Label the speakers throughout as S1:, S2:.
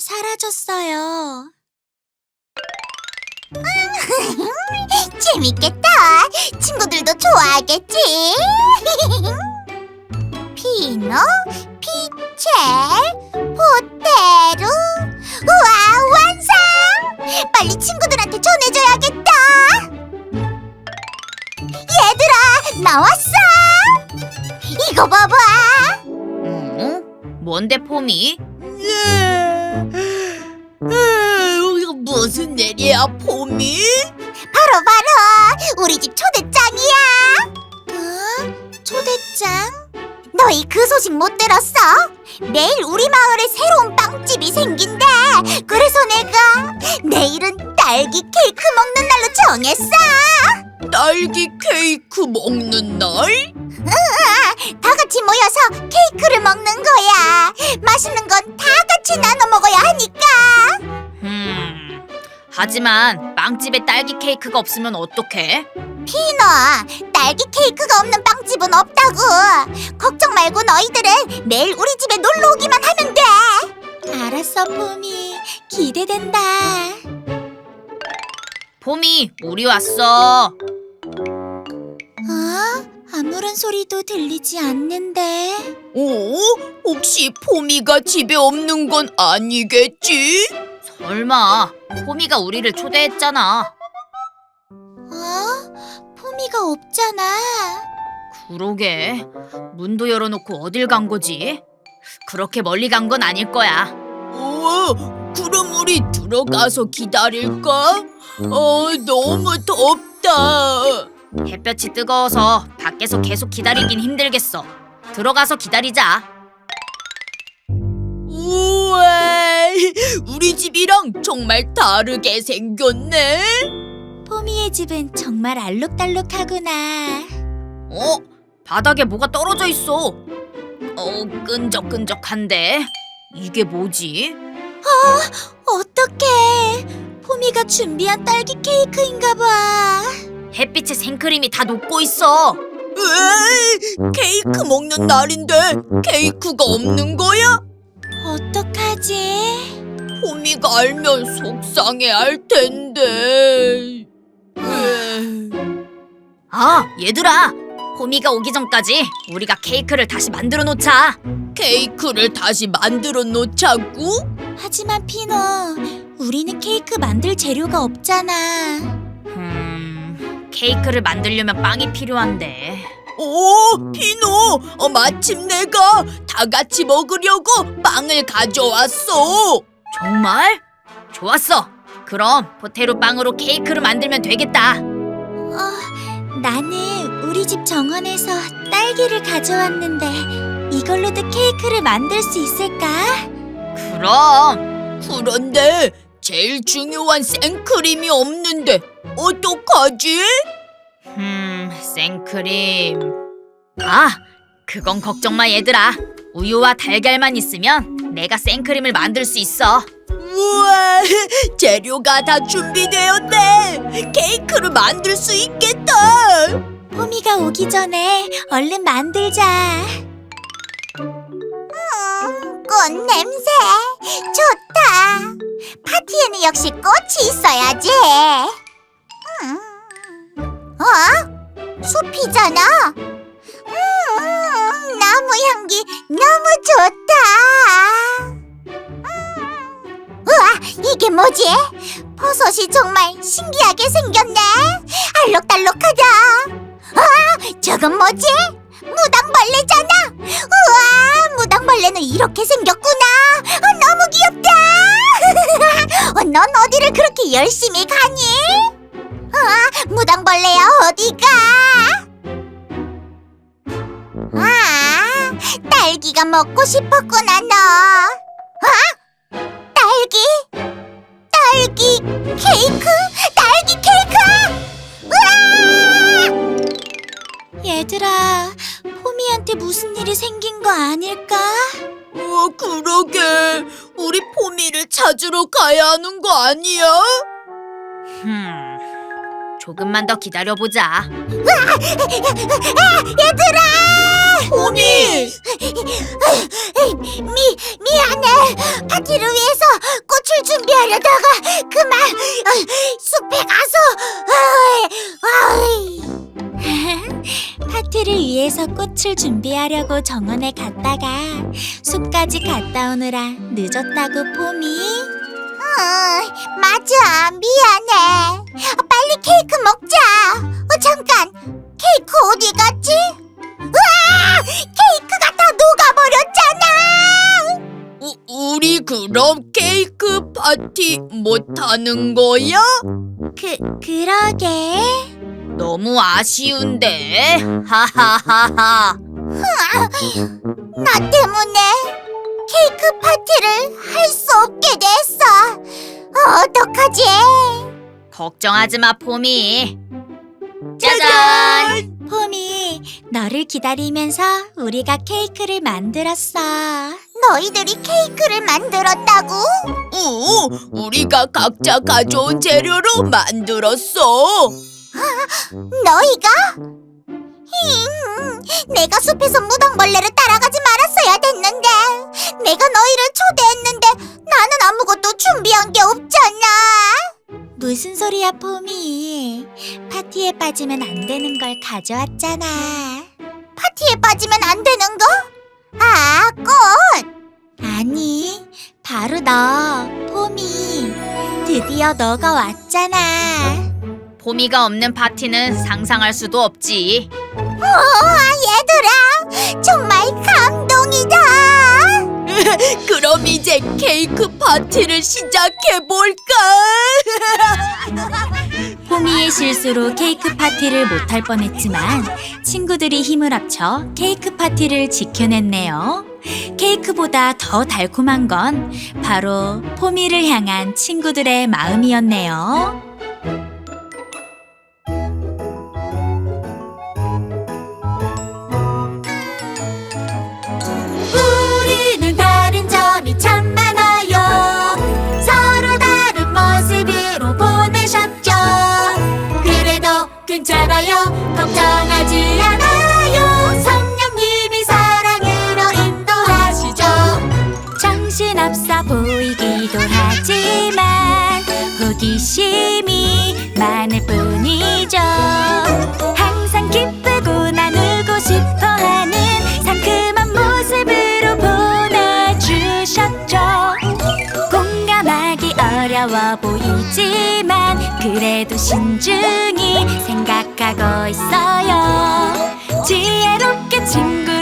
S1: 사라졌어요.
S2: 재밌겠다. 친구들도 좋아하겠지. 피노, 피첼, 포테루. 우와, 완성! 빨리 친구들한테 전해줘야겠다. 얘들아, 나왔어. 이거 봐봐.
S3: 응? 뭔데 폼이?
S4: 이거 무슨 일이야, 폼이?
S2: 바로 바로 우리 집 초대장이야.
S1: 어? 초대장?
S2: 너희 그 소식 못 들었어? 내일 우리 마을에 새로운 빵집이 생긴대. 그래서 내가 내일은 딸기 케이크 먹는 날로 정했어.
S4: 딸기 케이크 먹는 날?
S2: 다 같이 모여서 케이크를 먹는 거야. 맛있는 건 다 같이 나눠 먹어야 하니까.
S3: 음. 하지만 빵집에 딸기 케이크가 없으면 어떡해?
S2: 피너, 딸기 케이크가 없는 빵집은 없다고. 걱정 말고 너희들은 내일 우리 집에 놀러 오기만 하면 돼.
S1: 알았어, 포미. 기대된다.
S3: 폼이 우리 왔어.
S1: 어? 아무런 소리도 들리지 않는데.
S4: 오? 혹시 폼이가 집에 없는 건 아니겠지?
S3: 설마 폼이가 우리를 초대했잖아.
S1: 어? 포미가 없잖아.
S3: 그러게. 문도 열어놓고 어딜 간 거지? 그렇게 멀리 간 건 아닐 거야.
S4: 어, 그럼 우리 들어가서 기다릴까? 어, 너무 덥다.
S3: 햇볕이 뜨거워서 밖에서 계속 기다리긴 힘들겠어. 들어가서 기다리자.
S4: 우와, 우리 집이랑 정말 다르게 생겼네.
S1: 포미의 집은 정말 알록달록하구나.
S3: 어? 바닥에 뭐가 떨어져 있어. 어, 끈적끈적한데. 이게 뭐지?
S1: 어떡해. 포미가 준비한 딸기 케이크인가 봐.
S3: 햇빛에 생크림이 다 녹고 있어.
S4: 에이, 케이크 먹는 날인데 케이크가 없는 거야?
S1: 어떡하지?
S4: 폼이가 알면 속상해 할 텐데. 에이,
S3: 아, 얘들아. 호미가 오기 전까지 우리가 케이크를 다시 만들어 놓자.
S4: 케이크를 다시 만들어 놓자고?
S1: 하지만 피노, 우리는 케이크 만들 재료가 없잖아.
S3: 음, 케이크를 만들려면 빵이 필요한데.
S4: 오, 피노! 어, 마침 내가 다 같이 먹으려고 빵을 가져왔어.
S3: 정말? 좋았어. 그럼 포테루 빵으로 케이크를 만들면 되겠다.
S1: 어, 나는 우리 집 정원에서 딸기를 가져왔는데 이걸로도 케이크를 만들 수 있을까?
S3: 그럼
S4: 그런데 제일 중요한 생크림이 없는데 어떡하지?
S3: 음, 생크림. 아, 그건 걱정 마 얘들아. 우유와 달걀만 있으면 내가 생크림을 만들 수 있어.
S4: 우와, 재료가 다 준비되었네. 케이크를 만들 수 있겠다.
S1: 포미가 오기 전에 얼른 만들자.
S2: 음, 꽃 냄새 좋다. 파티에는 역시 꽃이 있어야지. 음. 어? 숲이잖아. 음, 나무 향기 너무 좋다. 음. 우와, 이게 뭐지? 버섯이 정말 신기하게 생겼네. 알록달록하다. 아, 저건 뭐지? 무당벌레잖아. 무당벌레는 이렇게 생겼구나. 어, 너무 귀엽다. 어, 넌 어디를 그렇게 열심히 가니? 아, 무당벌레야 어디가? 아, 딸기가 먹고 싶었구나 너. 아, 딸기, 딸기 케이크, 딸기 케이크. 우와!
S1: 얘들아, 포미한테 무슨 일이 생긴 거 아닐까?
S4: 어, 그러게. 우리 포미를 찾으러 가야 하는 거 아니야?
S3: 흠, 조금만 더 기다려보자.
S2: 얘들아!
S4: 포미!
S2: 미 미안해. 파티를 위해서 꽃을 준비하려다가 그만 어, 숲에 가서.
S1: 파티를 위해서 꽃을 준비하려고 정원에 갔다가 숲까지 갔다 오느라 늦었다고 폼이.
S2: 어, 맞아 미안해. 어, 빨리 케이크 먹자. 어, 잠깐 케이크 어디 갔지? 우와 케이크가 다 녹아버렸잖아.
S4: 우, 우리 그럼 케이크 파티 못 하는 거야?
S1: 그 그러게.
S3: 너무 아쉬운데. 하하하하.
S2: 나 때문에 케이크 파티를 할 수 없게 됐어. 어, 어떡하지?
S3: 걱정하지 마, 폼이. 짜잔!
S1: 폼이 너를 기다리면서 우리가 케이크를 만들었어.
S2: 너희들이 케이크를 만들었다고?
S4: 어, 우리가 각자 가져온 재료로 만들었어.
S2: 너희가? 힝, 내가 숲에서 무당벌레를 따라가지 말았어야 됐는데 내가 너희를 초대했는데 나는 아무것도 준비한 게 없잖아
S1: 무슨 소리야, 폼이? 파티에 빠지면 안 되는 걸 가져왔잖아.
S2: 파티에 빠지면 안 되는 거? 아, 꽃!
S1: 아니, 바로 너, 폼이. 드디어 너가 왔잖아.
S3: 폼이가 없는 파티는 상상할 수도 없지.
S2: 우와, 얘들아! 정말 감동이다!
S4: 그럼 이제 케이크 파티를 시작해 볼까?
S1: 폼이의 실수로 케이크 파티를 못할 뻔했지만 친구들이 힘을 합쳐 케이크 파티를 지켜냈네요. 케이크보다 더 달콤한 건 바로 폼이를 향한 친구들의 마음이었네요.
S2: 괜찮아요. 걱정하지 않아요. 성령님이 사랑으로 인도하시죠.
S1: 정신없어 보이기도 하지만 호기심 어려워 보이지만 그래도 신중히 생각하고 있어요. 지혜롭게 친구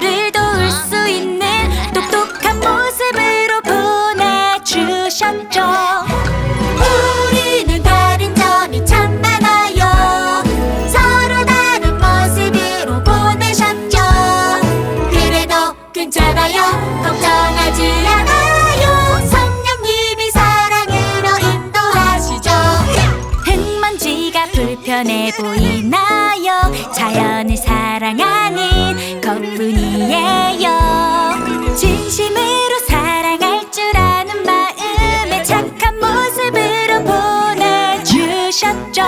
S1: 불편해 보이나요? 자연을 사랑하는 것뿐이에요. 진심으로 사랑할 줄 아는 마음에 착한 모습으로 보내주셨죠.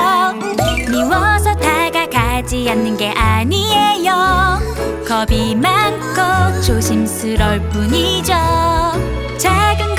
S1: 미워서 다가가지 않는 게 아니에요. 겁이 많고 조심스러울 뿐이죠. 작은